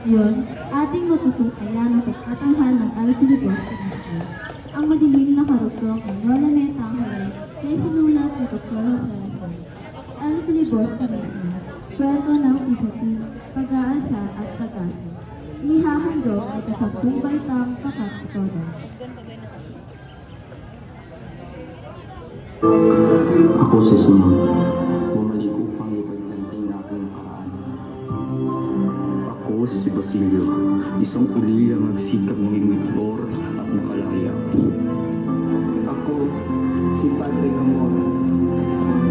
Ngayon, ating matutunghayan ang pagtatanghal ng Alpilibos School. Ang madilim na karugtong ng Lola Meta Angel na isinulat ni Dr. Jose Rizal. Alpilibos Turismo, kwento ng ibati, pag-aasa at pag-asa. Inihahandog ay kasampung baitang kakatskoda. Ako si Simon, Basilio, isang ulilang nagsikap maging mitlor at makalaya. Ako si Padre Camora,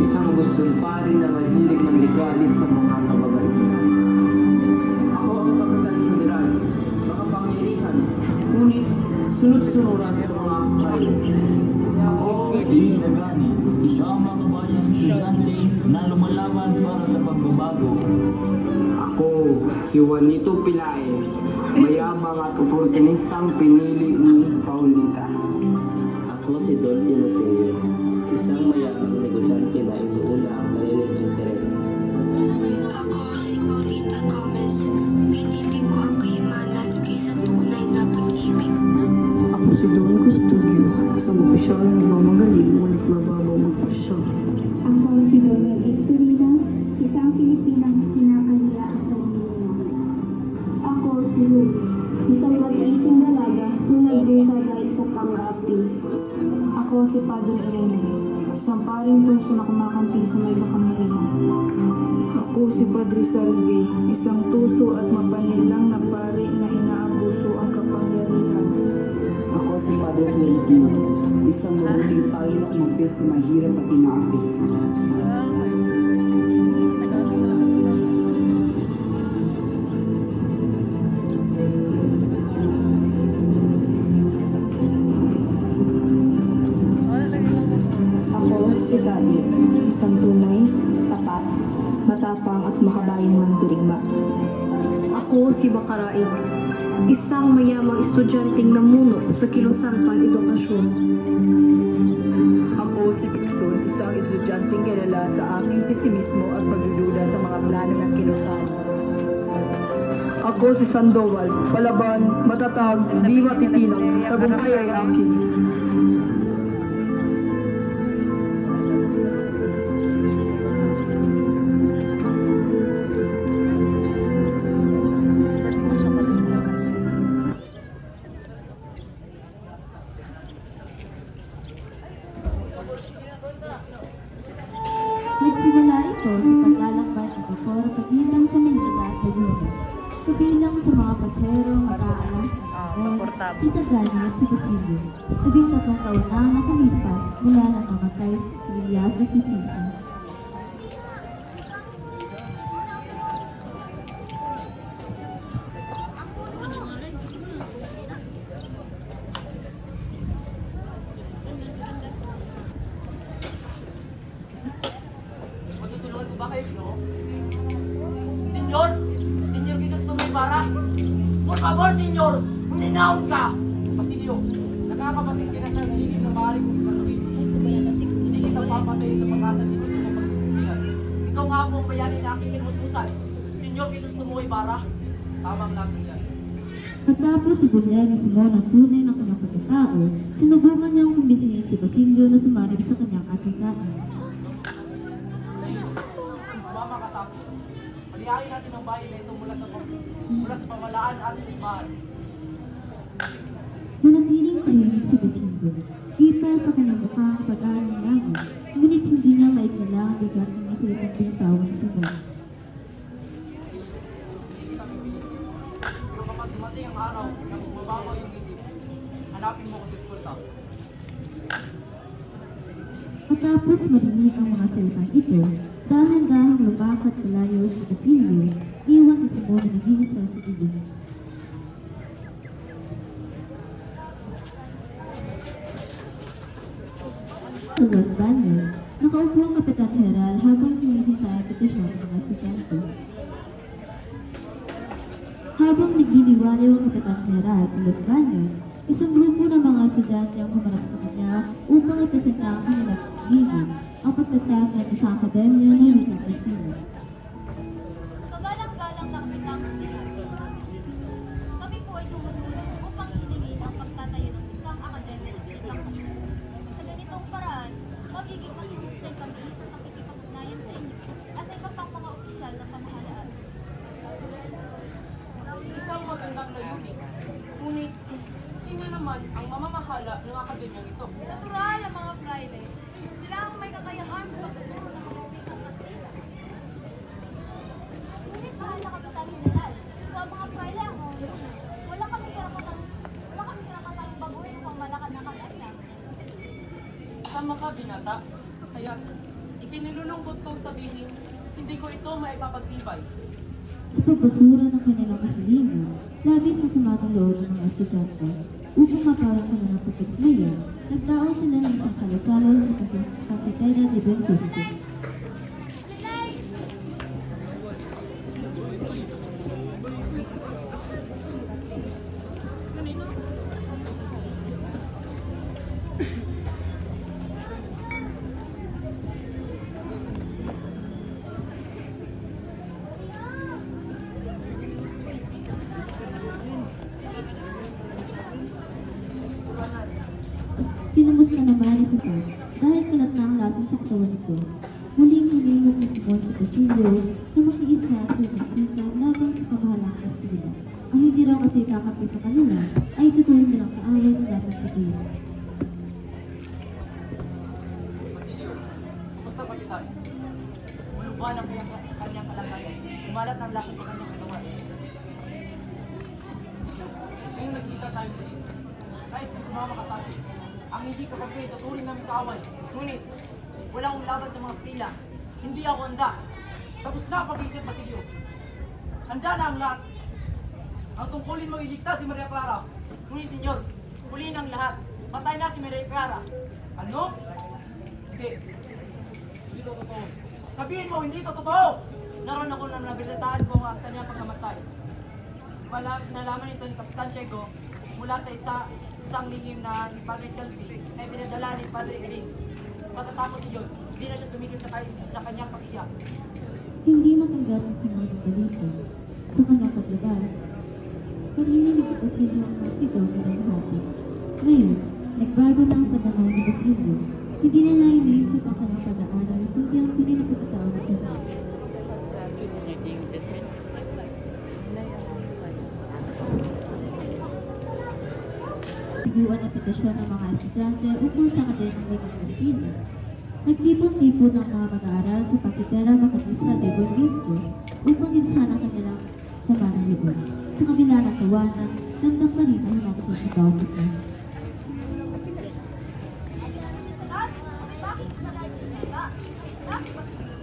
isang gustong pari na mahilig manligalig sa mga kababaihan. Ako ang kapitan general, makapangyarihan, ngunit sunod-sunuran sa mga kayo. Ako, Luis Nagani, isang mga kabayang estudyante na lumalaban para sa pagbabago. Si Juanito Pilaes, mayabang at oportunistang pinili ni Paulita. Ako si Don Timoteo, isang mayamang negosyante na inuuna ang sariling interes. Ako si Paulita Gomez. Pinili ko ang kayamanan kaysa tunay na pag-ibig. Ako si Don Custodio, isang opisyal na mamagaling ngunit mababaw magpasya. Ako Ako si Padre Irene, isang paring puso na kumakampi sa may kakamarihan. Ako si Padre Salve, isang tuso at mapanilang na pari na inaabuso ang kapangyarihan. Ako si Padre Florentino, isang mabuting tayo na kumampis sa mahirap at inaapi. Isang mayamang estudyanteng namuno sa kilosang edukasyon. Ako si Pixon, isang estudyanteng kilala sa aking pesimismo at pagdududa sa mga plano ng kilusan. Ako si Sandoval, palaban, matatag, di matitinang, tagumpay ay akin. Por favor, senyor! Huminahon ka! Basilio, nakakapatid ka na sa nahigit na maaari kong ikasuhin. Hindi kita papatay sa pag-asa dito sa pagtutulungan. Ikaw nga po ang bayani na aking kinusmusan. Senyor Jesus Tumibara, tama ang natin yan. Matapos ibulyan ni Simon ang tunay ng kanyang pagkatao, sinubukan niyang kumbisihin si Basilio na sumarib sa kanyang atisaan. Palihain natin ang bayan na ito mula sa, mula sa pamalaan at simbahan. Nanatiling tahimik si Basilio. Kita sa kanyang mukha ang pag-aalinlangan, ngunit hindi niya maikala ang bigat ng ni Simon. Hindi kita pipilis. Pero kapag dumating ang araw na mababaw yung isip, hanapin mo sa eskwelta. Matapos marinig ang mga salitang ito, dahan-dahang lumakad palayo si Basilio, iwan si Simon na nag-iisa sa dilim. Sa Los nakaupo ang Kapitan General habang hinihintay ang petisyon ng mga estudyante. Habang nagliliwanyaw ang Kapitan General sa Los Baños, isang grupo ng mga estudyante ang humarap sa kanya upang ipresenta ang kanilang pagiging ang pagtatag ng isang akademya ng Rita Cristina. Kagalang-galang na kapitang Cristina. ako'y tumutulong upang hilingin ang pagtatayo ng isang akademya at isang kasyon. Sa ganitong paraan, magiging mas mahusay kami sa pakikipag-ugnayan sa inyo at sa iba pang mga opisyal ng pamahalaan. Isang magandang layunin. Ngunit, sino naman ang mamamahala ng akademyang ito? Natural ang mga fraile. Sila ang may kakayahan sa pagtuturo ng Pilipinong Kastila. Ngunit mahal na Kapitan General, kung ang mga fraile ang mauna, wala kami karapatang wala kami karapatang baguhin ang malakad na kanya. Tama ka, binata. Kaya, ikinilulungkot kong sabihin, hindi ko ito maipapagtibay. Sa pagbasura ng kanilang kahilingan, labis sa sama ng loob ng mga estudyante. Upang maparang kanilang pagkagsmaya, nagdaon sila ng isang salasalo sa Kansitera de Bengusto. Kinumusta naman ni si Pat dahil kalat na ang lason nito. Muling hinimok ni Simon sa Cuchillo na makiisa sa pagsika laban sa kamahalang Kastila. Ang hindi raw kasi kakampi sa kanila ay tutuloy nilang kaaway na dapat kapitan? Muluban ang kanyang, kalagayan. Kumalat ng lakad sa kanyang katawan. Ngayong nagkita tayo muli. Nais ko sumama ka. Ang hindi ka pagkain, tutuloy namin kaaway. Ngunit, wala akong laban sa mga stila. Hindi ako handa. Tapos na pag-iisip, Basilio. Handa na ang lahat. Ang tungkulin mo iligtas si Maria Clara. Ngunit, senyor, huliin ang lahat. Patay na si Maria Clara. Ano? Hindi. Hindi to totoo. Sabihin mo, hindi to totoo! Naroon ako na nabilitaan ko ang kanyang pagkamatay. Wala, nalaman ito ni Kapitan Diego mula sa isa, isang lihim na ni Padre Selfie na pinadala ni Padre Green. Pagkatapos yun, hindi na siya tumigil sa, sa kanyang pag-iyak. Hindi matanggap ang balita sa kanyang paglabas. Ni Basilio ang mga sigaw na nanghati. Ngayon, nagbago na ang pananaw ni Basilio. Hindi na naiisip ang kanyang pag-aaral, kundi ang pinilipagkatao sa kanya. Biguan ang petisyon ng mga estudyante ukol sa kanilang Castilla. Nagtipon-tipon ang mga mag-aaral sa Pakitera Makatista de Bongusto upang ibsan ang kanilang sama ng libon. Sa kabila ng tawanan, damdam pa rin ang humakot sa bawat isa. Sagat, bakit ba dahil sila? Bakit ba sila?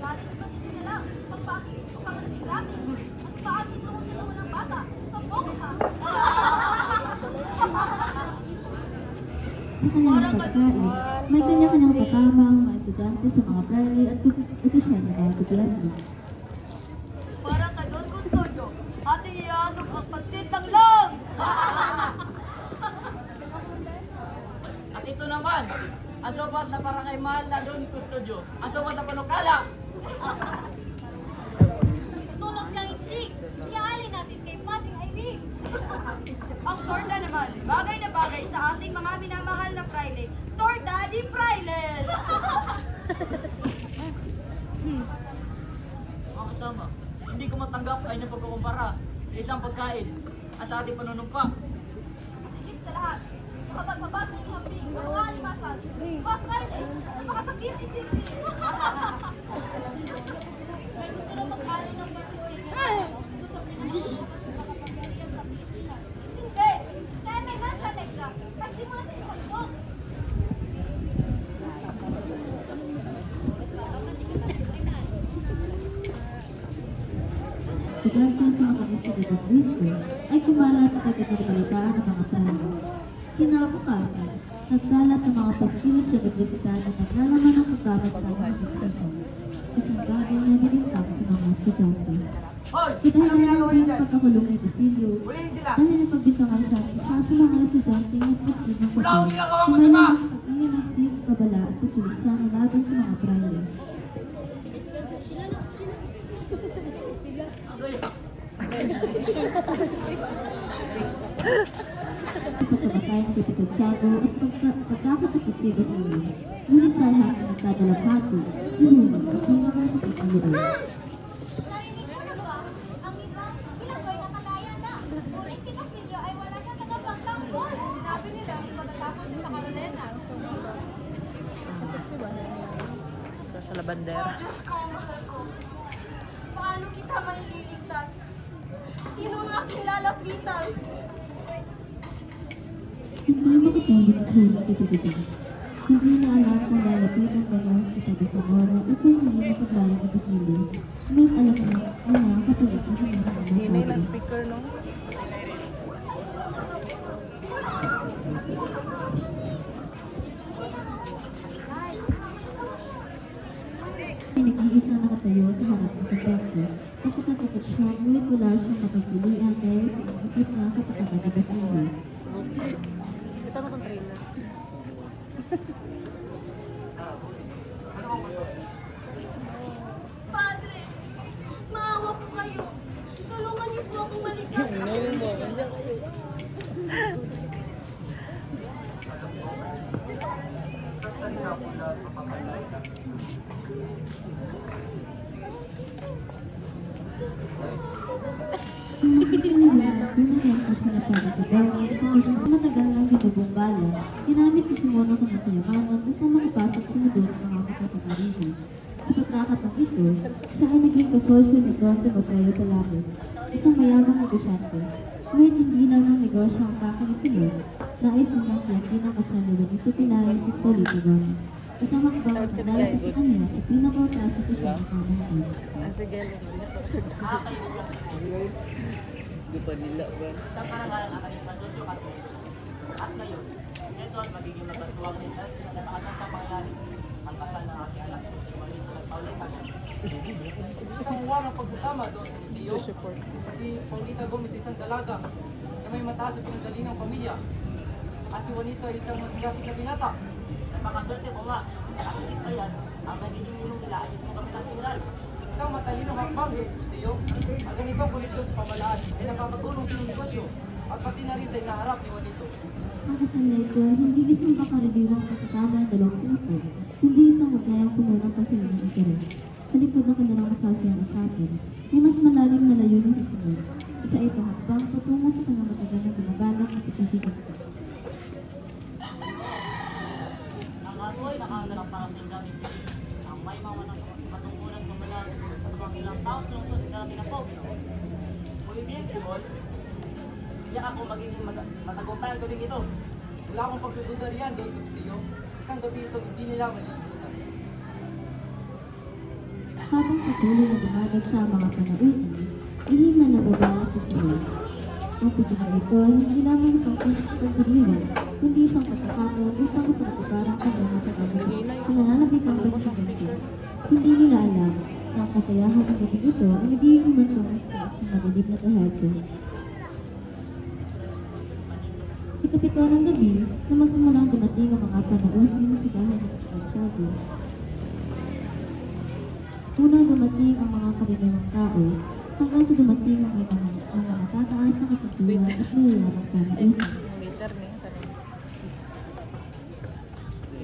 Galing sa pasilyo na lang. Pagpakit, pagpakalasing natin. At paakit tungkol sa walang bata. Sampong ka. Sa kanilang pagkain, may kanya-kanyang kasama ang mga estudyante sa mga priory at opisyal ng gobyerno. Para ka doon, Custodio. Ating iyanog ang pagsit ng lang! At ito naman, ang sobat na para kay mahal na Don Custodio. Ang sobat na panukala. Ang torda naman, bagay na bagay sa ating mga minamahal na fraile. Torda di frailes! Mga kasama, hindi ko matanggap ay na pagkukumpara sa isang pagkain at sa ating panunumpa. Higit sa lahat, kapag mabago yung hambing ng mga alimasan, mga fraile, napakasakit isipin. May gusto na mag-alin ng pagsisigil. Gusto sa pinanong sa Pilipinas. Hindi! Dahil may mancha negra, kasi mga tinihaldong. Estudyante sa mga kanista de Bongusto ay kumalat at nagkakabalitaan ng mga prano. Kinabukasan, nagdalat ng mga paskil sa universidad na naglalaman ng pagkamat ng mga siksiko. Isang bagay na nilintang sa mga estudyante. Hoy! Sa Anong dahilan ginagawa ng niyo dyan? pagkakulong ni Basilio, Huliin sila! dahil napagbintangan siya ang isa sa mga estudyante ng paskil ng Wala akong ginagawang na masama! nalaman sa pag-iinig kabala at pagsuliksa ng laban sa mga. Ano yun? pagkamatay ng Kapitán Tiago at pagka, pagkakatakitiga sa iyo. Ngunit sa lahat ng nagkadalapati, si Rumi ang pinakamasakit ng loob. Narinig mo na ba? Ang iba, ilang ko'y nakalaya na. Ngunit si Basilio ay wala sa tagapagtanggol. Sinabi nila, pagkatapos sa Carolina. Sa labandera. Diyos ko, mahal ko. Paano kita maililigtas? Sino ang aking Hindi makatulog sa hirap at tubig. Hindi na alam kung lalapitan ba niya si Tabi Pamora upang hindi mapaglayan ng Basilio. Ngunit alam na ang kanyang mga Hinay ng speaker, no? ay nag-iisa nakatayo sa harap ng kontekto. Takot na takot siya, ngunit wala siyang mapagpilian dahil sa isip na kapatagan ni Basilio. Ito na itong trailer. Padre, maawa po kayo. Tulungan niyo po akong maligtas. Matagal lang ginugong bala, ginamit ni Simon ang kanyang kayamanan upang makapasok sa mundo ng mga kapatagariho. Sa pagkakataong ito, siya ay naging kasosyo ni Conde Mateo Talames, isang mayamang negosyante. Ngunit hindi lang ng negosyo ang Simon, nais ng mga kliyente ng kasaliwan nito tinayos si Polito Gomez. Isang hakbang at nagdala sa kanya sa pinakautas na posisyon ng pamahalaan. Ah, sige. Di pa nila ba? Sa karangalan ang kanyang kasosyo at at ngayon, ito ang magiging magkatuwang din at pinagatakan ng pangyayari ang kasal ng aking anak si Marisa at Paulita. Isang uwang ang pagsasama doon sa Tio. Si Paulita Gomez isang dalaga na may mataas sa pinagalingang pamilya. At si Juanito ay isang masigasig na binata. Napakaswerte ko nga. Nakikit pa yan. Ang nagiging ninong nila ay isang kami ng. Isang matalinong hakbang doon si Tio. Ang ganitong koleksyon sa pamalaan ay nakakatulong sa negosyo at pati na rin sa inaharap ni Juanito. Ang kasal na ito ay hindi isang pakaraniwang pagkasama ng dalawang puso, kundi isang maglayang puno ng pasilang interes. Sa likod ng kanilang masasayang usapan, may mas malalim na layunin sa sunod. Isa itong hakbang patungo sa kanyang matagal na ginabalak at. Ang ato ay nakahanap para sa ilalim ang may mga matungkulan pamalaan sa mga ilang taon sa lungsod sa tinapog. Muy bien, Simon. Siya ako magiging mag- matagumpayan ko din ito. Wala akong pagdududa riyan, Don. Isang gabi ito, hindi nila malilimutan. Habang patuloy na dumadag sa mga panauhin, hindi na nababala si Simon. Ang pagkina ito ay hindi lamang isang pagkakaliwan, kundi isang pagkakataon upang sa katuparang kanyang matagamit na nananabik ang pagkakamit. Hindi nila alam na ang kasayahan ng gabi ito ay nagiging mansong sa isang madilim na kahadyo. Ikapito ng gabi na magsimulang dumating ang mga panauhin sa bahay ng Santiago. Unang dumating ang mga karaniwang tao hanggang sa dumating ang mga, mga matataas na katatulan at. Meter niya sa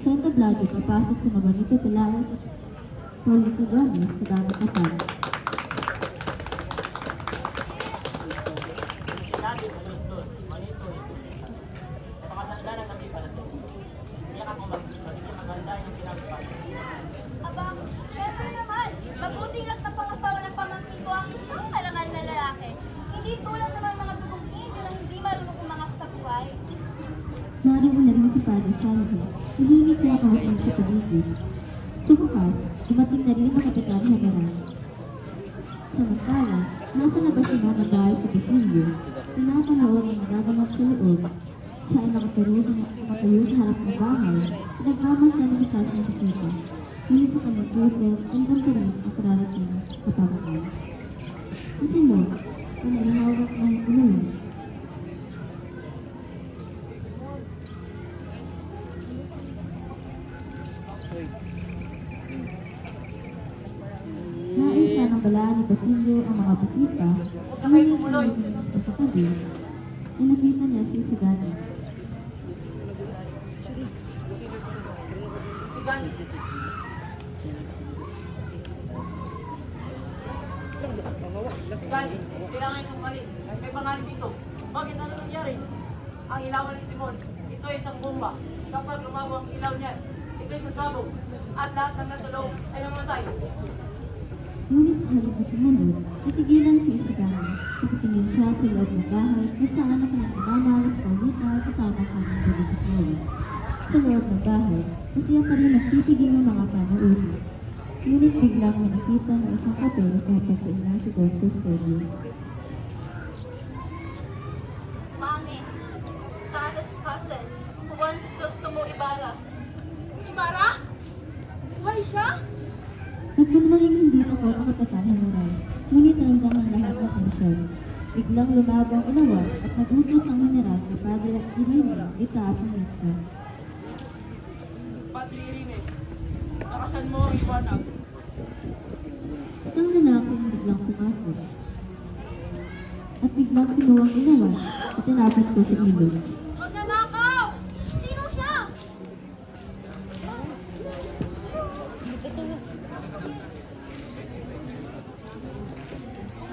Sa entablado, papasok si Mabanito Pelaez at Paulito Gomez sa damang kasal. Sabi ko, Los Dos, manito ito. Napakaganda ng gabi para sa iyo. Siya ako magiging magiging maganda yung ginagawa. Aba, syempre naman. Mabuti nga't napangasawa ng pamangkin ko ang isang kalangan na lalaki. Hindi tulad ng mga dugong inyo na hindi marunong umangat sa buhay. Naroon na rin si Padre Salvo, nahihigit na kahapon sa paligid. Sa bukas, dumating na rin ang kapitan Hagaran. Samantala, nasa labas na ng bahay si Basilio, pinapanahon ang nagaganap sa loob. Siya ay nakatayo sa, nakatayo sa harap ng bahay, pinagmamas siya ng isa sa bisita. Ngunit sa kanyang puso, andun pa rin ang sararating kapamakan. Si Simon, ang nahihawak ng ulo, Nais ng Basilio ang mga bisita, ngunit hindi sa katabi. na nakita niya si Sagani. Sigan. Sigan, kailangan itong umalis. May pangalan dito. Bakit ano nangyari? Ang ilawan ni Simon, ito ay isang bomba. Kapag lumawa ang ilaw niya, ito ay sasabog. At lahat ng nasa loob ay mamatay. Ngunit sa halip na sumunod, natigilan si Isagani. Nakatingin siya sa loob ng bahay kung saan mamahal sa Paulita kasama ang kanyang dalig asawa. Sa loob ng bahay, masaya pa rin nagtitigil ng mga panuuri. Ngunit biglang may nakita ng isang kapel sa hapag sa ina si Don Custodio. Mami, sa Alas Castle, Juan Crisostomo Ibarra. Ibarra? Buhay siya? Nagkunwaring hindi ako ang kapatahan ng Rai, ngunit naramdaman lahat ng tensyon. Biglang lumabang unawa at nagutos ang mineral na Padre Irene itaas ang mitsa. Padre Irene, nakasan mo ang iwanag. Isang lalaking biglang pumasok. At biglang kinuha ang unawa at tinapit ko sa ilog. Magnanakaw! Sino siya?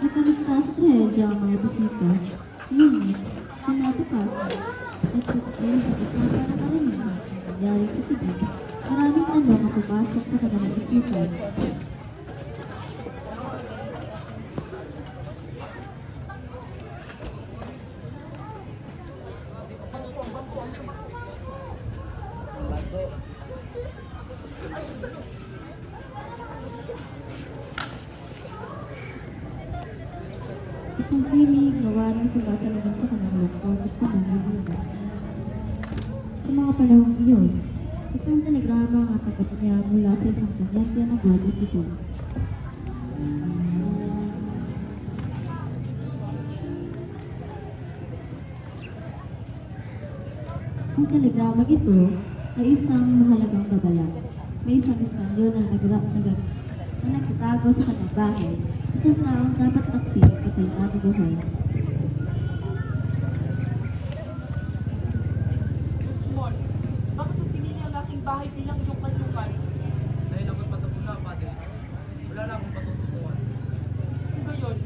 Nakaligtas trahedya ang mga bisita. Ngunit, pinapapasok. Nagtutulong sa isang para karamihan ang nangyari sa tibig. Maraming tanong ang pumasok sa kanilang isipan. Isang himig na warang sumasalabas sa kanyang lungkot at pamamagitan. Sa mga panahong iyon, isang telegrama ang atagat niya mula sa isang kanyang ng Guardia Civil. Ang telegrama ito ay isang mahalagang babala. May isang Espanyol na nagrap na na nagtatago sa kanyang bahay. Isang taong dapat aktif at ay nabubuhay. Simon, bakit mo pinili ang aking bahay bilang iyong kanlukan? Dahil ako'y patapon na, Padre. Wala na akong patututuan. Kung gayon,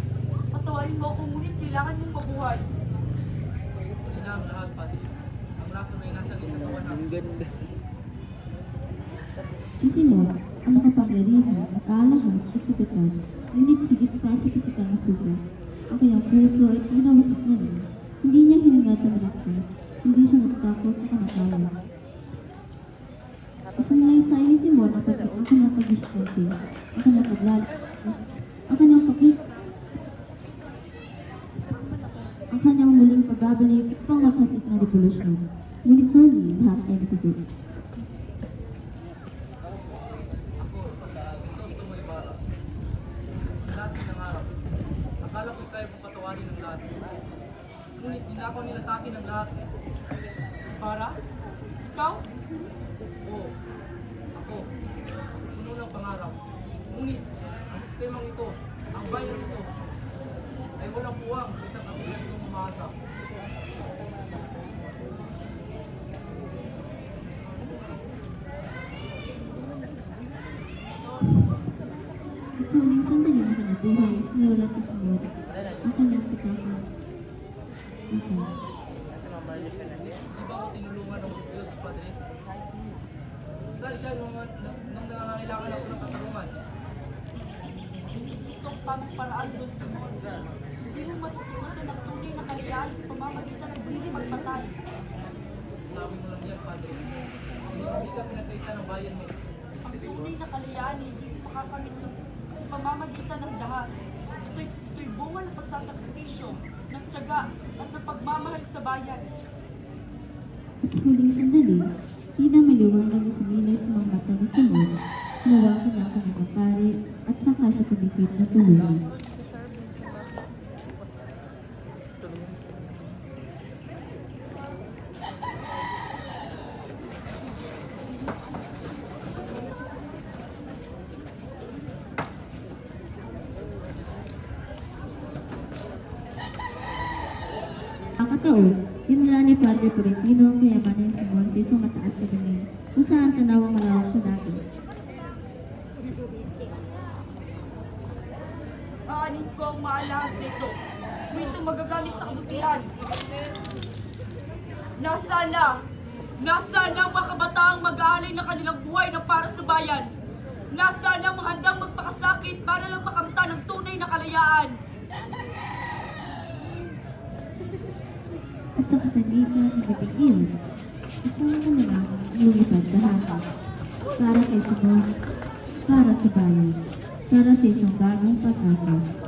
patawarin mo ako ngunit kailangan mong mabuhay. Hindi na ang lahat, Padre. Laso na nasa katawan namin. Ang ganda. Si Simon, ang makapangyarihan at alahas sa sugatan, ngunit higit pa sa pisikal na sugat. Ang kanyang puso ay pinawasak na rin. Hindi niya hinangat ang laktas, hindi siya natatakot sa kamatayan. Isang laysay ni Simon ang pagkat ang kanyang pag-iskante, ang kanyang paglal, ang kanyang pagkik, ang kanyang muling pagbabalik at pangmakasik na revolusyon. Ngunit sa huli, lahat ay natutunan. Lahat ng nangarap. Akala ko'y kaya kong patawarin ng lahat. Ngunit dinakaw nila sa akin ang lahat. Para? Ikaw? Oo. Ako. Puno ng pangarap. Ngunit, ang sistemang ito, ang bayan ito, ay walang puwang sa isang katulad kong umaasa. Sa huling sandali ng kanyang buhay, sinulat ni Simon ang kanyang pagkakang. Okay. Di ba ako tinulungan ng Diyos, Padre? Saan siya nung, nung, nung nangangailangan ako ng katulungan? Itong pamamaraan doon sa Monda. Hindi mo matutuklasan ang tunay na kaliyahan sa pamamagitan ng hindi magpatay. Sabi mo lang yan, Padre. Hindi ka pinagkaita ng bayan mo. Ang tunay na kaliyahan ay hindi makakamit sa, sa pamamagitan ng dahas. Ito'y, ito'y bunga ng pagsasakripisyo, ng tiyaga, at ng pagmamahal sa bayan. Sa huling sandali, tila maliwanag na sumilay sa mga mata ni Simon, nawakan ang kanyang pare at saka siya tumipid na Nakakataon, dinala ni Padre ang ni Simon sa isang mataas na galing kung saan tanawang malawak siya dati. Aanin ko ang maalahas nito. Kung ito magagamit sa kabutihan. Nasana, nasana ang mga kabataang mag-aalay ng kanilang buhay na para sa bayan. Nasana ang mga handang magpakasakit para lang makamta ng tunay na kalayaan. At sa kataligan ng gating iyon, isang kanilang lumipad sa hangin. Para kay Simon, para sa bayan, para sa isang bagong pag-asa